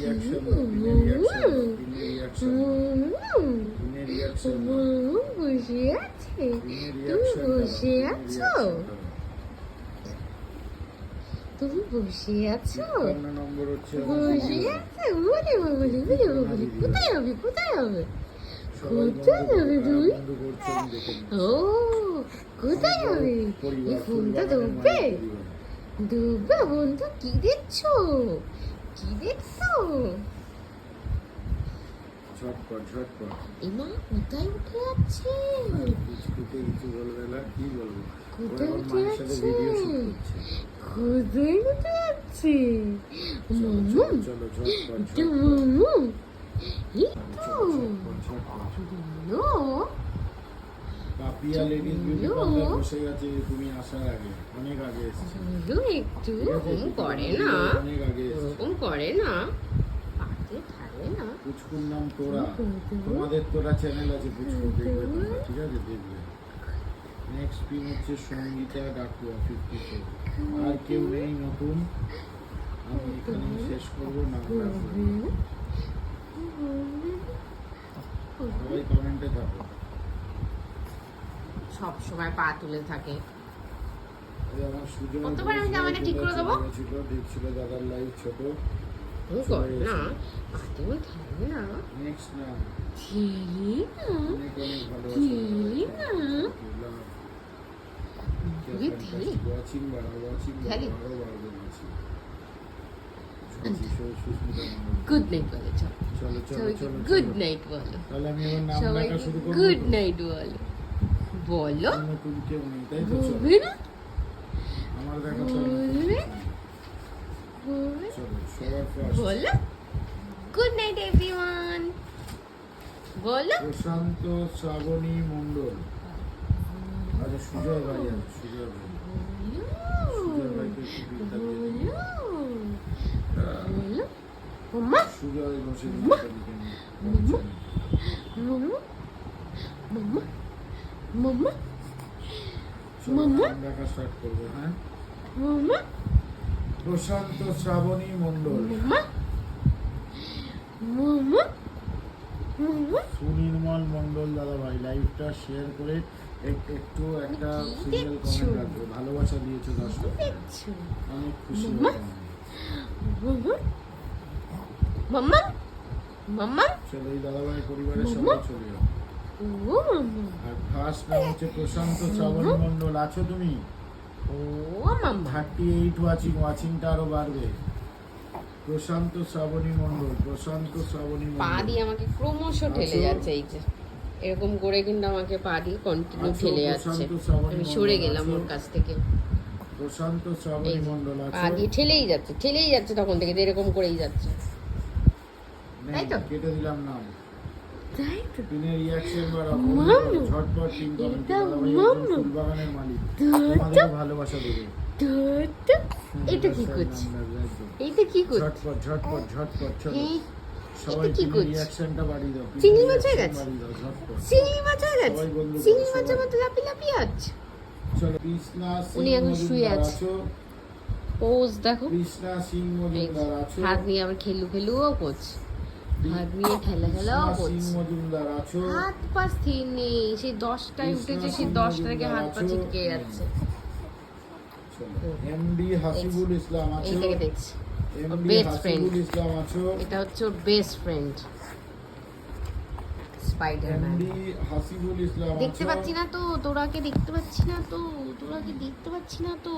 Reaction পিনের reaction পিনের reaction পিনের রিয়াকশন বসে আছে তুমি বসে আছো তুমি বসে আছো বসে আছে ওরে বাবারে ওরে বাবারে কোথায় হবে কোথায় হবে কোথায় বন্ধু তুমি? ও কোথায় হবে এই ফোনটা। ধরবে বন্ধু কি দেখছ কি দেখছ ঝটপট ঝটপট। এমা কোথায় উঠে যাচ্ছে কুচকুতে কিছু বলবে না কি বলব? কোথায় উঠে করছে। কোথায় উঠে চলো, মামু চলো, ঝটপট মামু এই তো। বলো পাপিয়া লেডিস বিউটি পার্লার বসে গেছে তুমি আসার আগে অনেক আগে এসেছে। একটু ওরকম করে না? অনেক আগে ওরকম করে না? পাতে থাকে না। পুচকুর নাম তোরা। তোমাদের তোরা চ্যানেল আছে পুচকু দেখবে ঠিক আছে দেখবে। নেক্সট পিন হচ্ছে সঙ্গীতা ডাকুয়া ফিফটি আর কেউ নেই নতুন। আমি এখানে শেষ করব নাম সবাই কমেন্টে থাকো। সব সময় পা তুলে থাকে। কতবার আমি জামাটা ঠিক করে দেবো? দেখছিল দাদার ছোট। না না। নেক্সট না। না। গুড নাইট বলো চল। গুড নাইট বলো। গুড নাইট বলো। বলো। না ফার্স্ট বলো। গুড নাইট এভরিওয়ান বলো। প্রশান্ত শ্রাবণী মণ্ডল। আচ্ছা সুজয় ভাই সুজয় ভাই। সুজয় ভাইকে। বলো। মাম্মা? মাম্মা? ডাকা স্টার্ট করব হ্যাঁ? মাম্মা? প্রশান্ত শ্রাবণী মণ্ডল। মাম্মা? মাম্মা? সুনির্মল দাদা ভাই লাইভটা শেয়ার করে একটু একটা সিঙ্গেল? কমেন্ট রাখবে। ভালোবাসা দিয়েছ দেখছ? অনেক খুশি মাম্মা? মাম্মা? চলো এই দাদা ভাই পরিবারের? সবাই চলে যাও। আর ফার্স্ট নাম হচ্ছে প্রশান্ত শ্রাবণী আছো তুমি? ও মাম্মা। থার্টি এইট ওয়াচিং ওয়াচিংটা আরও বাড়বে। প্রশান্ত শ্রাবণী প্রশান্ত শ্রাবণী পা দিয়ে আমাকে ক্রমশ ঠেলে যাচ্ছে এই যে। এরকম করে কিন্তু আমাকে পা দিয়ে কন্টিনিউ ঠেলে যাচ্ছে। আমি সরে গেলাম ওর কাছ থেকে। প্রশান্ত শ্রাবণী যে, মণ্ডল পা দিয়ে ঠেলেই যাচ্ছে ঠেলেই যাচ্ছে তখন থেকে এরকম করেই যাচ্ছে। তাই তো? কেটে দিলাম নাম। তাই তো? পিনের রিয়াকশন বাড়াও ঝটপট তিন কমেন্ট এটা মালিক। তোমাদের ভালোবাসা দেবে। কি করছে? এইটা কি করছে? ঝটপট ঝটপট ঝটপট চলো। সবাই কি পিনের করছে? রিয়াকশনটা বাড়িয়ে দাও পিনের চিংড়ি মাছ হয়ে গেছে? বাড়িয়ে দাও ঝটপট। চিংড়ি মাছ হয়ে গেছে? সবাই বন্ধু করো, চিংড়ি মাছের মতো লাপি লাপি আছে উনি এখন শুয়ে মজুমদার আছে। পোজ দেখো। হাত নিয়ে আবার খেলু খেলুও করছে। খেলা খেলাও আছো হাত পা স্থির নেই সেই দশটায় উঠেছে সেই দশটা থেকে হাত পা ছিটকে যাচ্ছে। এমডি হাসিবুল ইসলাম আছো দেখছি। friend. হাসিবুল ইসলাম আছো এটা হচ্ছে ওর best friend spiderman Hasibul Islam দেখতে পাচ্ছি না তো তোরাকে দেখতে পাচ্ছি না তো তোরাকে দেখতে পাচ্ছি না তো।